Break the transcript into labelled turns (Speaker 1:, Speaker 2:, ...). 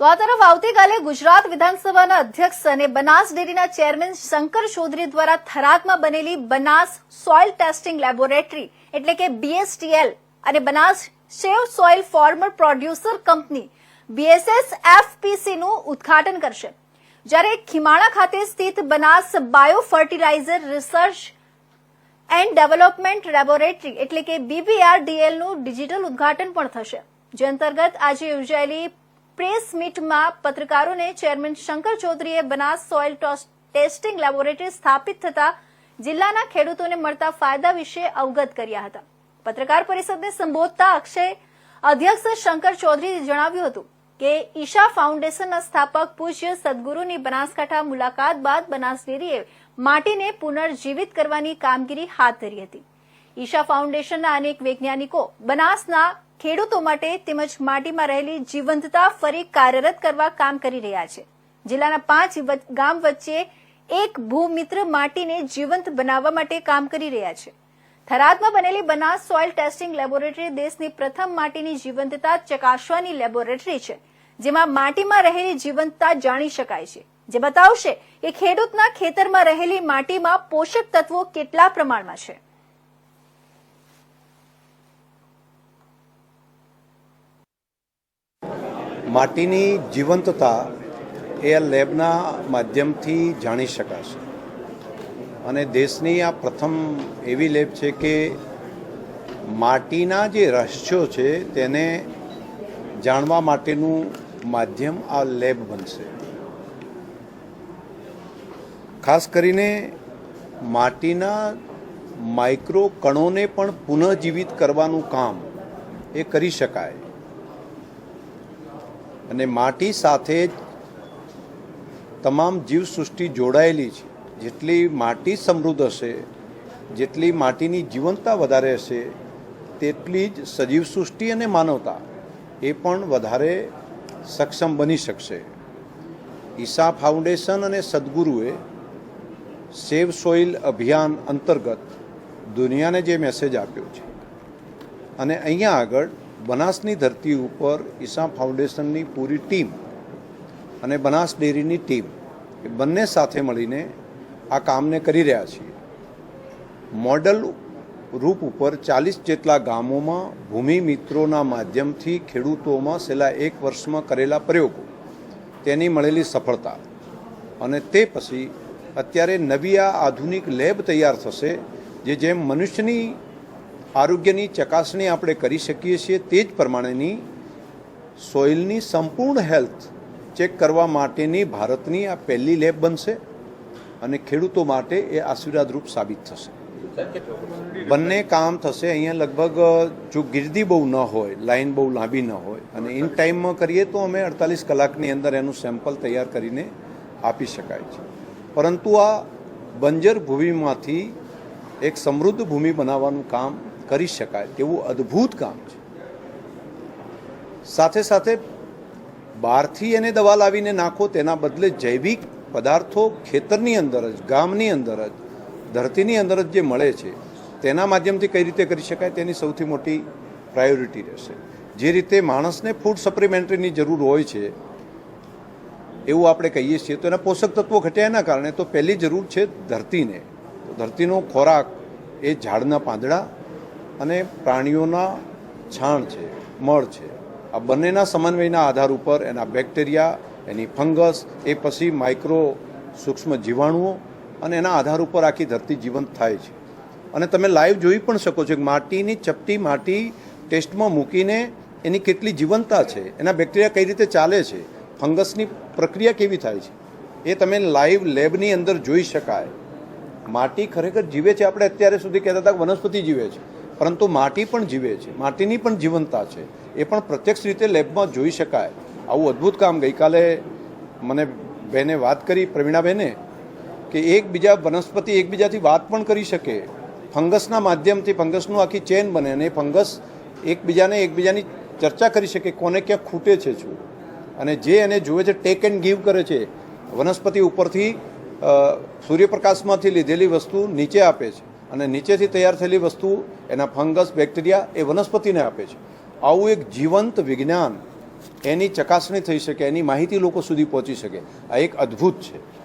Speaker 1: તો આ તરફ આવતીકાલે ગુજરાત વિધાનસભાના અધ્યક્ષ અને બનાસ ડેરીના ચેરમેન શંકર ચૌધરી દ્વારા થરાદમાં બનેલી બનાસ સોઇલ ટેસ્ટિંગ લેબોરેટરી, એટલે કે બીએસટીએલ અને Banas shave soil farmer producer company BSS એફપીસીનું ઉદઘાટન કરશે. જ્યારે ખીમાણા ખાતે સ્થિત Banas bio fertiliser research and development laboratory, એટલે કે બીબીઆરડીએલનું ડિજિટલ ઉદઘાટન પણ થશે. જે અંતર્ગત આજે યોજાયેલી પ્રેસ મીટમાં પત્રકારોને ચેરમેન શંકર ચૌધરીએ બનાસ સોઇલ ટોસ- ટેસ્ટિંગ લેબોરેટરી સ્થાપિત થતા જિલ્લાના ખેડૂતોને મળતા ફાયદા વિશે અવગત કર્યા હતા. પત્રકાર પરિષદને સંબોધતા અક્ષય અધ્યક્ષ શંકર ચૌધરીએ જણાવ્યું હતું કે ઈશા ફાઉન્ડેશનના સ્થાપક પૂજ્ય સદગુરુની બનાસકાંઠા મુલાકાત બાદ બનાસ ડેરીએ માટીને પુનર્જીવિત કરવાની કામગીરી હાથ ધરી હતી. ઈશા ફાઉન્ડેશનના અનેક વૈજ્ઞાનિકો બનાસના ખેડૂતો માટે તેમજ માટીમાં રહેલી જીવંતતા ફરી કાર્યરત કરવા કામ કરી રહ્યા છે. જિલ્લાના પાંચ ગામ વચ્ચે એક ભૂમિત્ર માટીને જીવંત બનાવવા માટે કામ કરી રહ્યા છે. થરાદમાં બનેલી બનાસ સોઇલ ટેસ્ટિંગ લેબોરેટરી દેશની પ્રથમ માટીની જીવંતતા ચકાસવાની લેબોરેટરી છે, જેમાં માટીમાં રહેલી જીવંતતા જાણી શકાય છે. જે બતાવશે કે ખેડૂતના ખેતરમાં રહેલી માટીમાં પોષક તત્વો કેટલા પ્રમાણમાં છે.
Speaker 2: માટીની જીવંતતા એ આ લેબના માધ્યમથી જાણી શકાશે. અને દેશની આ પ્રથમ એવી લેબ છે કે માટીના જે રહસ્યો છે તેને જાણવા માટેનું માધ્યમ આ લેબ બનશે. ખાસ કરીને માટીના માઇક્રો કણોને પણ પુનઃજીવિત કરવાનું કામ એ કરી શકાય. અને માટી સાથે તમામ જીવસૃષ્ટિ જોડાયેલી છે. જેટલી માટી સમૃદ્ધ હશે, જેટલી માટીની જીવંતતા વધારે હશે, તેટલી જ સજીવ સૃષ્ટિ અને માનવતા એ પણ વધારે સક્ષમ બની શકશે. ઈશા ફાઉન્ડેશન અને સદગુરુએ સેવ સોઇલ અભિયાન અંતર્ગત દુનિયાને જે મેસેજ આપ્યો છે. અને અહીંયા આગળ બનાસની ધરતી ઉપર ઈશા ફાઉન્ડેશનની પૂરી ટીમ અને બનાસ ડેરીની ટીમ એ બંને સાથે મળીને આ કામને કરી રહ્યા છીએ. મોડલ રૂપ ઉપર ચાલીસ જેટલા ગામોમાં ભૂમિ મિત્રોના માધ્યમથી ખેડૂતોમાં છેલ્લા એક વર્ષમાં કરેલા પ્રયોગો, તેની મળેલી સફળતા અને તે પછી અત્યારે નવી આ આધુનિક લેબ તૈયાર થશે, જે જેમ મનુષ્યની આરોગ્યની ચકાસણી આપણે કરી શકીએ છીએ તે જ પ્રમાણેની સોઇલની સંપૂર્ણ હેલ્થ ચેક કરવા માટેની ભારતની આ પહેલી લેબ બનશે અને ખેડૂતો માટે એ આશીર્વાદરૂપ સાબિત થશે. બંને કામ થશે. અહીંયા લગભગ, જો ગીર્દી બહુ ન હોય લાઈન બહુ લાંબી ન હોય, અને ઇન ટાઈમમાં કરીએ તો અમે અડતાલીસ કલાકની અંદર એનું સેમ્પલ તૈયાર કરીને આપી શકાય છે. પરંતુ આ બંજર ભૂમિમાંથી એક સમૃદ્ધ ભૂમિ બનાવવાનું કામ કરી શકાય તેવું અદ્ભુત કામ છે. સાથે સાથે બહારથી એને દવા લાવીને નાખો તેના બદલે જૈવિક પદાર્થો ખેતરની અંદર જ, ગામની અંદર જ, ધરતીની અંદર જ જે મળે છે, તેના માધ્યમથી કઈ રીતે કરી શકાય તેની સૌથી મોટી પ્રાયોરિટી રહેશે. જે રીતે માણસને ફૂડ સપ્લિમેન્ટરીની જરૂર હોય છે, એવું આપણે કહીએ છીએ, તો એના પોષક તત્વો ઘટ્યા એના કારણે તો પહેલી જરૂર છે ધરતીને. ધરતીનો ખોરાક એ ઝાડના પાંદડા અને પ્રાણીઓના છાણ છે, મળ છે. આ બંનેના સમન્વયના આધાર ઉપર એના બેક્ટેરિયા, એની ફંગસ, એ પછી માઇક્રો સૂક્ષ્મ જીવાણુઓ અને એના આધાર ઉપર આખી ધરતી જીવંત થાય છે. અને તમે લાઈવ જોઈ પણ શકો છો કે માટીની ચપટી માટી ટેસ્ટમાં મૂકીને એની કેટલી જીવંતતા છે, એના બેક્ટેરિયા કઈ રીતે ચાલે છે, ફંગસની પ્રક્રિયા કેવી થાય છે, એ તમે લાઈવ લેબની અંદર જોઈ શકાય. માટી ખરેખર જીવે છે? આપણે અત્યારે સુધી કહેતા હતા વનસ્પતિ જીવે છે. પરંતુ માટી પણ જીવે છે. માટીની પણ જીવનતા છે. એ પણ પ્રત્યક્ષ રીતે લેબમાં જોઈ શકાય. આવું અદ્ભુત કામ ગઈકાલે મને બેને વાત કરી પ્રવીણાબેને કે એકબીજા વનસ્પતિ એકબીજાથી વાત પણ કરી શકે. ફંગસના માધ્યમથી ફંગસનું આખી ચેન બને અને એ ફંગસ એકબીજાને એકબીજાની ચર્ચા કરી શકે કોને ક્યાં ખૂટે છે શું. અને જે એને જુએ છે, ટેક એન્ડ ગીવ કરે છે, વનસ્પતિ ઉપરથી સૂર્યપ્રકાશમાંથી લીધેલી વસ્તુ નીચે આપે છે. અને નીચેથી તૈયાર થયેલી વસ્તુ, એના ફંગસ, બેક્ટેરિયા એ વનસ્પતિને આપે છે. આવું એક જીવંત વિજ્ઞાન એની ચકાસણી થઈ શકે, એની માહિતી લોકો સુધી પહોંચી શકે. આ એક અદ્ભુત છે.